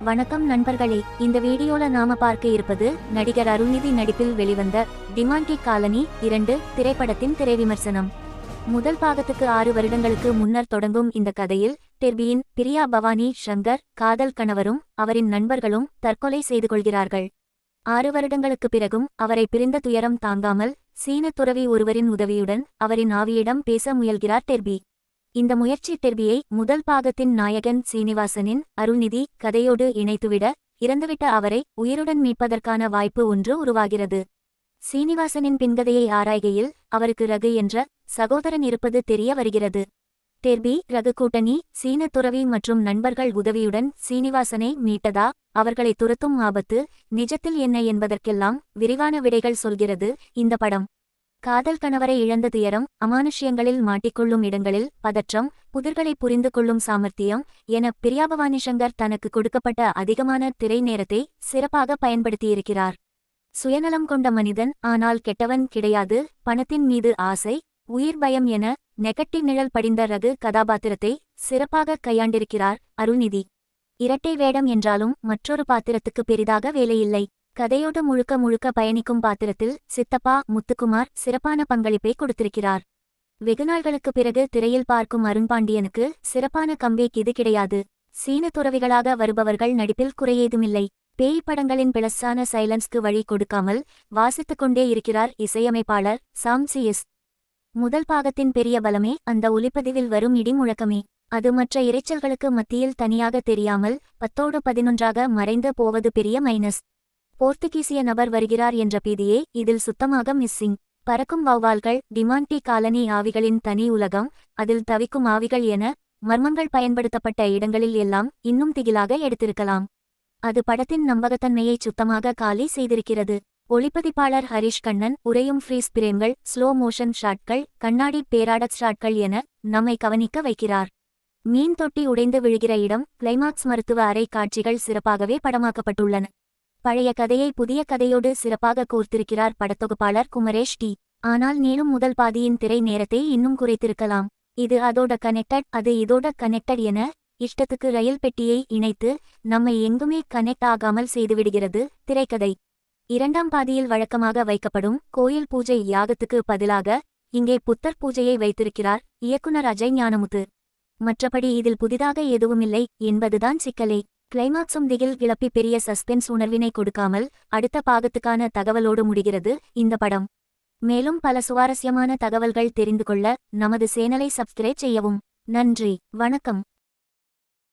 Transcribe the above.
வணக்கம் நண்பர்களே இந்த வீடியோல நாம பார்க்க இருப்பது நடிகர் அருள்நிதி நடிப்பில் வெளிவந்த டிமாண்டி காலனி இரண்டு திரைப்படத்தின் திரை விமர்சனம் முதல் பாகத்துக்கு ஆறு வருடங்களுக்கு முன்னர் தொடங்கும் இந்த கதையில் டெர்பியின் பிரியா பவானி ஷங்கர் காதல் கணவரும் அவரின் நண்பர்களும் தற்கொலை செய்து கொள்கிறார்கள். ஆறு வருடங்களுக்கு பிறகும் அவரை பிரிந்த துயரம் தாங்காமல் சீன துறவி ஒருவரின் உதவியுடன் அவரின் ஆவியிடம் பேச முயல்கிறார் டெர்பி. இந்த முயற்சி டெர்பியை முதல் பாகத்தின் நாயகன் சீனிவாசனின் அருள்நிதி கதையோடு இணைத்துவிட இறந்துவிட்ட அவரை உயிருடன் மீட்பதற்கான வாய்ப்பு ஒன்று உருவாகிறது. சீனிவாசனின் பின்கதையை ஆராய்கையில் அவருக்கு ரகு என்ற சகோதரன் இருப்பது தெரிய வருகிறது. டெர்பி ரகு கூட்டணி சீன துறவி மற்றும் நண்பர்கள் உதவியுடன் சீனிவாசனை மீட்டதா அவர்களை துரத்தும் ஆபத்து நிஜத்தில் என்ன என்பதற்கெல்லாம் விரிவான விடைகள் சொல்கிறது இந்த படம். காதல் கணவரை இழந்த துயரம் அமானுஷ்யங்களில் மாட்டிக்கொள்ளும் இடங்களில் பதற்றம் புதிர்களை புரிந்து கொள்ளும் சாமர்த்தியம் என பிரியாபவானி சங்கர் தனக்கு கொடுக்கப்பட்ட அதிகமான திரை நேரத்தை சிறப்பாக பயன்படுத்தியிருக்கிறார். சுயநலம் கொண்ட மனிதன் ஆனால் கெட்டவன் கிடையாது பணத்தின் மீது ஆசை உயிர் பயம் என நெகட்டிவ் நிழல் படிந்த ரகு கதாபாத்திரத்தை சிறப்பாக கையாண்டிருக்கிறார் அருள்நிதி. இரட்டை வேடம் என்றாலும் மற்றொரு பாத்திரத்துக்கு பெரிதாக வேலையில்லை. கதையோடு முழுக்க முழுக்க பயணிக்கும் பாத்திரத்தில் சித்தப்பா முத்துக்குமார் சிறப்பான பங்களிப்பை கொடுத்திருக்கிறார். வெகுநாள்களுக்கு பிறகு திரையில் பார்க்கும் அருண்பாண்டியனுக்கு சிறப்பான கம்பேக் இது கிடையாது. சீன துறவிகளாக வருபவர்கள் நடிப்பில் குறையேதுமில்லை. பேய் படங்களின் பிளஸான சைலன்ஸ்க்கு வழி கொடுக்காமல் வாசித்துக் கொண்டே இருக்கிறார் இசையமைப்பாளர் சாம் சிஎஸ் முதல் பாகத்தின் பெரிய பலமே அந்த ஒலிப்பதிவில் வரும் இடி முழக்கமே. அது மற்ற இரைச்சல்களுக்கு மத்தியில் தனியாக தெரியாமல் பத்தோடு பதினொன்றாக மறைந்து போவது பெரிய மைனஸ். போர்த்துகீசிய நபர் வருகிறார் என்ற பீதியே இதில் சுத்தமாக மிஸ்ஸிங். பறக்கும் வௌவால்கள் டிமாண்டி காலனி ஆவிகளின் தனி உலகம் அதில் தவிக்கும் ஆவிகள் என மர்மங்கள் பயன்படுத்தப்பட்ட இடங்களில் எல்லாம் இன்னும் திகிலாக எடுத்திருக்கலாம். அது படத்தின் நம்பகத்தன்மையை சுத்தமாக காலி செய்திருக்கிறது. ஒளிப்பதிப்பாளர் ஹரிஷ் கண்ணன் உரையும் ஃப்ரீஸ் பிரேம்கள் ஸ்லோ மோஷன் ஷாட்கள் கண்ணாடி பேராடக் ஷாட்கள் என நம்மை கவனிக்க வைக்கிறார். மீன் தொட்டி உடைந்து விழுகிற இடம் கிளைமாக்ஸ் மருத்துவ அறை காட்சிகள் சிறப்பாகவே படமாக்கப்பட்டுள்ளன. பழைய கதையை புதிய கதையோடு சிறப்பாக கோர்த்திருக்கிறார் படத்தொகுப்பாளர் குமரேஷ் டி. ஆனால் நீளும் முதல் பாதியின் திரை நேரத்தை இன்னும் குறைத்திருக்கலாம். இது அதோட கனெக்டட் அது இதோட கனெக்டட் என இஷ்டத்துக்கு ரயில் பெட்டியை இணைத்து நம்மை எங்குமே கனெக்ட் ஆகாமல் செய்துவிடுகிறது திரைக்கதை. இரண்டாம் பாதியில் வழக்கமாக வைக்கப்படும் கோயில் பூஜை யாகத்துக்கு பதிலாக இங்கே புத்தர் பூஜையை வைத்திருக்கிறார் இயக்குனர் அஜய் ஞானமுத்து. மற்றபடி இதில் புதிதாக எதுவுமில்லை என்பதுதான் சிக்கலே. கிளைமாக்ஸும் திகில் கிளப்பி பெரிய சஸ்பென்ஸ் உணர்வினை கொடுக்காமல் அடுத்த பாகத்துக்கான தகவலோடு முடிகிறது இந்த படம். மேலும் பல சுவாரஸ்யமான தகவல்கள் தெரிந்து கொள்ள நமது சேனலை சப்ஸ்கிரைப் செய்யவும். நன்றி. வணக்கம்.